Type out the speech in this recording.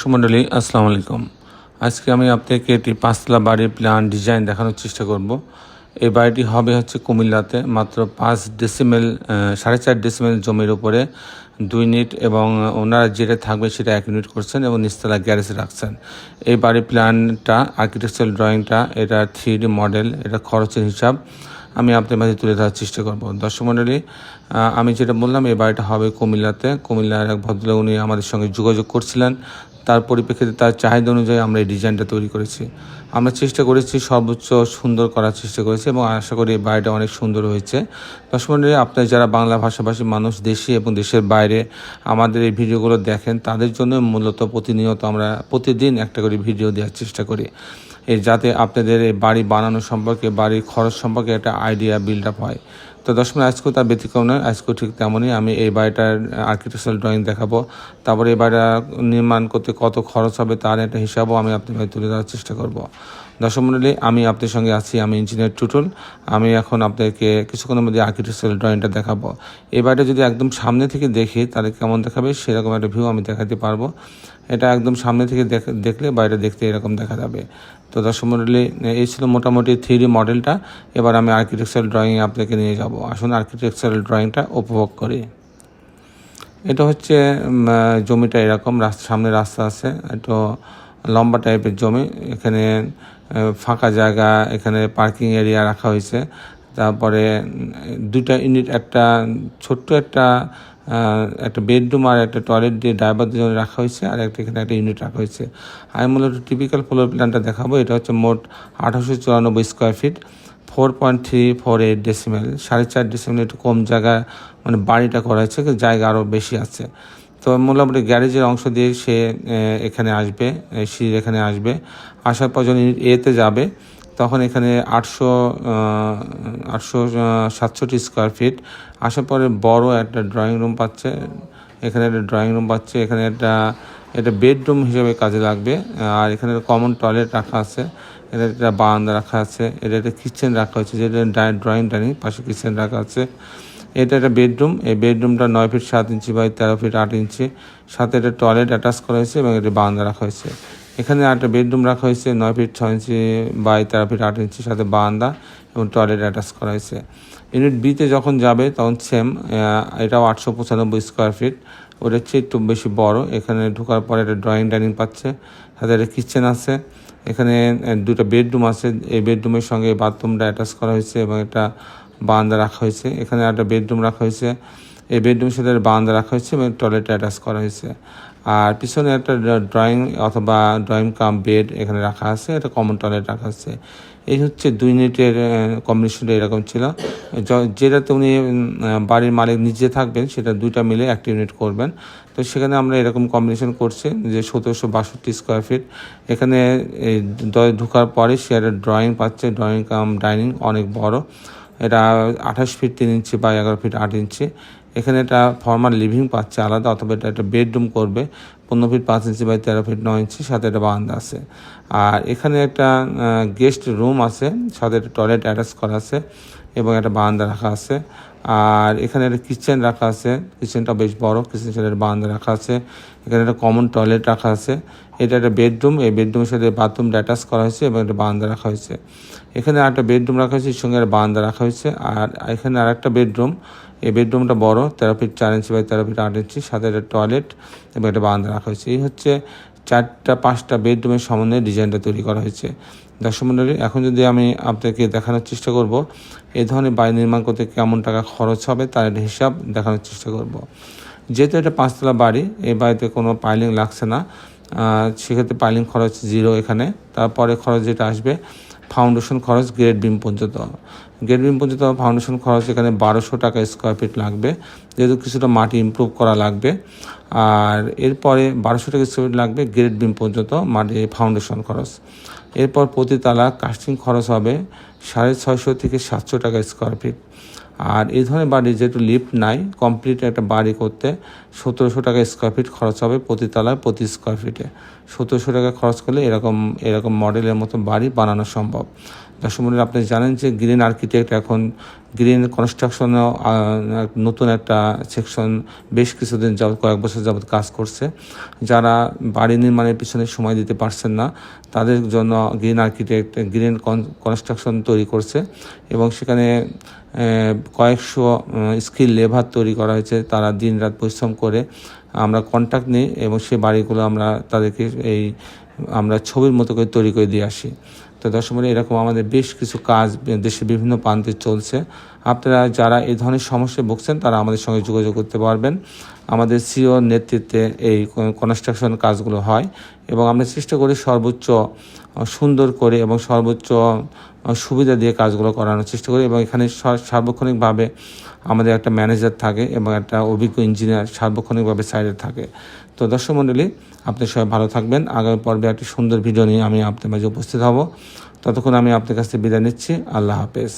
সুমন্ডলী আসসালামু আলাইকুম। আজকে আমি আপনাকে একটি পাঁচতলা বাড়ির প্ল্যান ডিজাইন দেখানোর চেষ্টা করব। এই বাড়িটি হবে হচ্ছে কুমিল্লাতে মাত্র পাঁচ ডেসিমেল সাড়ে চার ডেসিমেল জমির উপরে দুই ইউনিট এবং ওনারা যেটা থাকবে সেটা এক ইউনিট করছেন এবং নিচতলা গ্যারেজে রাখছেন। এই বাড়ির প্ল্যানটা আর্কিটেকচারাল ড্রয়িংটা এটা থ্রি মডেল এটা খরচের হিসাব আমি আপনার মাঝে তুলে ধরার চেষ্টা করব। দর্শক আমি যেটা বললাম, এই বাড়িটা হবে কুমিল্লাতে। কুমিল্লার এক ভদ্রলোক উনি আমাদের সঙ্গে যোগাযোগ করছিলেন। তার পরিপ্রেক্ষিতে তার চাহিদা অনুযায়ী আমরা এই ডিজাইনটা তৈরি করেছি। আমরা চেষ্টা করেছি সর্বোচ্চ সুন্দর করার চেষ্টা করেছি এবং আশা করি এই বাড়িটা অনেক সুন্দর হয়েছে। দর্শক মণ্ডলী আপনার যারা বাংলা ভাষাভাষী মানুষ, দেশে এবং দেশের বাইরে আমাদের এই ভিডিওগুলো দেখেন, তাদের জন্য মূলত প্রতিনিয়ত আমরা প্রতিদিন একটা করে ভিডিও দেওয়ার চেষ্টা করি। এর যাতে আপনাদের এই বাড়ি বানানো সম্পর্কে, বাড়ির খরচ সম্পর্কে একটা আইডিয়া বিল্ড আপ হয়। তো দশম আজকেও তার ব্যতিক্রম নয় আজকেও ঠিক তেমনই। আমি এই বাড়িটার আর্কিটেকচারাল ড্রয়িং দেখাবো। তারপরে এই বাড়িটা নির্মাণ করতে কত খরচ হবে তার একটা হিসাবও আমি আপনাদের তুলে ধরার চেষ্টা করব। দশম মণ্ডলী আমি আপনার সঙ্গে আছি, আমি ইঞ্জিনিয়ার টুটুল। আমি এখন আপনাদেরকে কিছুক্ষণের মধ্যে আর্কিটেকচারাল ড্রয়িংটা দেখাবো। এই বাড়িটা যদি একদম সামনে থেকে দেখি, তাহলে কেমন দেখাবে? সেরকম একটা ভিউ আমি দেখাতে পারব। এটা একদম সামনে থেকে দেখ- দেখলে বাড়িটা দেখতে এরকম দেখা যাবে। তো দর্শক মণ্ডলী এই ছিল মোটামুটি থ্রি মডেলটা। এবার আমি আর্কিটেকচারাল ড্রয়িং আপনাকে নিয়ে যাব। আসুন আর্কিটেকচারাল ড্রয়িংটা উপভোগ করি। এটা হচ্ছে জমিটা এরকম রাস্তা সামনে রাস্তা আছে। একটু লম্বা টাইপের জমি। এখানে ফাঁকা জায়গা, এখানে পার্কিং এরিয়া রাখা হয়েছে। তারপরে দুইটা ইউনিট একটা ছোট্ট, একটা একটা বেডরুম আর একটা টয়লেট দিয়ে ড্রাইভারদের জন্য রাখা হয়েছে আর একটা এখানে একটা ইউনিট রাখা হয়েছে। আমি মূলত টিপিক্যাল ফ্লোর প্ল্যানটা দেখাবো। এটা হচ্ছে মোট আঠারোশো চুরানব্বই square feet four point three four eight decimal সাড়ে চার ডেসিমেল একটু কম জায়গা মানে বাড়িটা করা হয়েছে জায়গা আরও বেশি আছে। তো মোটামুটি গ্যারেজের অংশ দিয়ে সে এখানে আসবে সিঁড়ির এখানে আসবে। আসার পর যখন এতে যাবে তখন এখানে আটশো আটশো সাতষট্টি স্কোয়ার ফিট আসার পরে বড় একটা ড্রয়িং রুম পাচ্ছে। এখানে একটা ড্রয়িং রুম পাচ্ছে। এখানে একটা, এটা বেডরুম হিসেবে কাজে লাগবে। আর এখানে কমন টয়লেট রাখা আছে। এটা একটা বারান্দা রাখা আছে। এটা একটা কিচেন রাখা হয়েছে। যেটা ড্রয়িং ডাইনিং, পাশে কিচেন রাখা আছে। এটা একটা বেডরুম এই বেডরুমটা নয় ফিট সাত ইঞ্চি বাই তেরো ফিট আট ইঞ্চি সাথে একটা টয়লেট অ্যাটাচ করা হয়েছে এবং এটা বারান্দা রাখা হয়েছে। এখানে একটা বেডরুম রাখা হয়েছে, নয় ফিট ছয় ইঞ্চি বাই তেরো ফিট আট ইঞ্চি সাথে বারান্দা এবং টয়লেট অ্যাটাচ করা হয়েছে। ইউনিট বিতে যখন যাবে তখন সেম এটাও আটশো পঁচানব্বই স্কোয়ার ফিট ওটা হচ্ছে একটু বেশি বড়। এখানে ঢোকার পরে একটা ড্রয়িং ডাইনিং পাচ্ছে, সাথে একটা কিচেন আছে। এখানে দুটো বেডরুম আছে। এই বেডরুমের সঙ্গে বাথরুমটা অ্যাটাচ করা হয়েছে এবং একটা বারান্দা রাখা হয়েছে। এখানে একটা বেডরুম রাখা হয়েছে। এই বেডরুমের সাথে বারান্দা রাখা হয়েছে এবং টয়লেট অ্যাটাচ করা হয়েছে। আর পিছনে একটা ড্রয়িং অথবা ড্রয়িং কাম বেড এখানে রাখা আছে, একটা কমন টয়লেট রাখা আছে। এই হচ্ছে দুই ইউনিটের কম্বিনেশনটা এরকম ছিল। যেটাতে উনি বাড়ির মালিক নিজে থাকবেন, সেটা দুইটা মিলে একটা ইউনিট করবেন। তো সেখানে আমরা এরকম কম্বিনেশন করছি যে সতেরোশো বাষট্টি স্কোয়ার ফিট এখানে ঢোকার পরে সে একটা ড্রয়িং পাচ্ছে, ড্রয়িং কাম, ডাইনিং অনেক বড়। এটা আঠাশ ফিট তিন ইঞ্চি বা এগারো ফিট আট ইঞ্চি। এখানে এটা ফর্মাল লিভিং পাচ্ছে আলাদা, অথবা এটা একটা বেডরুম করবে। পনেরো ফিট পাঁচ ইঞ্চি বাই তেরো ফিট নয় ইঞ্চি, সাথে একটা বারান্দা আছে। আর এখানে একটা গেস্ট রুম আছে, সাথে একটা টয়লেট অ্যাটাচ করা আছে এবং একটা বারান্দা রাখা আছে। আর এখানে একটা কিচেন রাখা আছে। কিচেনটা বেশ বড় কিচেন সাথে একটা রাখা আছে। এখানে একটা কমন টয়লেট রাখা আছে। এটা একটা বেডরুম এই বেডরুমের সাথে বাথরুম অ্যাটাচ করা হয়েছে এবং একটা বারান্দা রাখা হয়েছে। এখানে একটা বেডরুম রাখা হয়েছে এর সঙ্গে একটা বারান্দা রাখা হয়েছে। আর এখানে আর একটা বেডরুম এই বেডরুমটা বড়, তেরো ফিট চার ইঞ্চি বাই তেরো ফিট আট ইঞ্চি সাথে একটা টয়লেট এবং একটা বারান্দা রাখা হয়েছে। এই হচ্ছে চারটা, পাঁচটা বেডরুমের সমন্বয়ে ডিজাইনটা তৈরি করা হয়েছে। দর্শক এখন যদি আমি আপনাকে দেখানোর চেষ্টা করব, এই ধরনের বাড়ি নির্মাণ করতে কেমন টাকা খরচ হবে তার হিসাব দেখানোর চেষ্টা করব। যেহেতু এটা পাঁচতলা বাড়ি, এই বাড়িতে কোনো পাইলিং লাগছে না সেক্ষেত্রে পাইলিং খরচ জিরো এখানে। তারপরে খরচ যেটা আসবে, ফাউন্ডেশন খরচ গ্রেড বিম পর্যন্ত। গ্রেড বিম পর্যন্ত ফাউন্ডেশন খরচ এখানে বারোশো টাকা স্কোয়ার ফিট লাগবে। যেহেতু কিছুটা মাটি ইমপ্রুভ করা লাগবে, আর এরপরে বারোশো টাকা স্কোয়ার ফিট লাগবে গ্রেড বিম পর্যন্ত মাটি ফাউন্ডেশন খরচ। এরপর প্রতি তালা কাস্টিং খরচ হবে সাড়ে ছয়শো থেকে সাতশো টাকা স্কোয়ার ফিট আর এই ধরনের বাড়ি যেহেতু লিফট নাই কমপ্লিট একটা বাড়ি করতে সতেরোশো টাকা স্কোয়ার ফিট খরচ হবে প্রতি তালায় প্রতি স্কোয়ার ফিটে সতেরোশো টাকা খরচ করলে এরকম এরকম মডেলের মতো বাড়ি বানানো সম্ভব। দর্শক মন্ডলী আপনি জানেন যে গ্রিন আর্কিটেক্ট এখন, গ্রিন কনস্ট্রাকশনেও নতুন একটা সেকশন বেশ কিছুদিন যাবত কয়েক বছর যাবত কাজ করছে। যারা বাড়ি নির্মাণের পিছনে সময় দিতে পারছেন না, তাদের জন্য গ্রিন আর্কিটেক্ট, গ্রিন কনস্ট্রাকশন তৈরি করছে এবং সেখানে কয়েকশো স্কিল লেবার তৈরি করা হয়েছে। তারা দিন রাত পরিশ্রম করে আমরা কন্ট্যাক্ট নিই এবং সেই বাড়িগুলো আমরা তাদেরকে এই আমরা ছবির মতো করে তৈরি করে দিয়ে আসি। তো দর্শক এরকম আমাদের বেশ কিছু কাজ দেশের বিভিন্ন প্রান্তে চলছে। আপনারা যারা এই ধরনের সমস্যায় ভুগছেন, তারা আমাদের সঙ্গে যোগাযোগ করতে পারবেন। আমাদের সিও নেতৃত্বে এই কনস্ট্রাকশন কাজগুলো হয় এবং আমরা চেষ্টা করি সর্বোচ্চ সুন্দর করে এবং সর্বোচ্চ সুবিধা দিয়ে কাজগুলো করানোর চেষ্টা করি এবং এখানে সার্বক্ষণিকভাবে আমাদের একটা ম্যানেজার থাকে এবং একটা অভিজ্ঞ ইঞ্জিনিয়ার সার্বক্ষণিকভাবে সাইডে থাকে। তো দর্শক মণ্ডলী, আপনি সবাই ভালো থাকবেন। আগামী পর্বে একটি সুন্দর ভিডিও নিয়ে আমি আপনার মাঝে উপস্থিত হব। ততক্ষণ আমি আপনার কাছ থেকে বিদায় নিচ্ছি। আল্লাহ হাফেজ।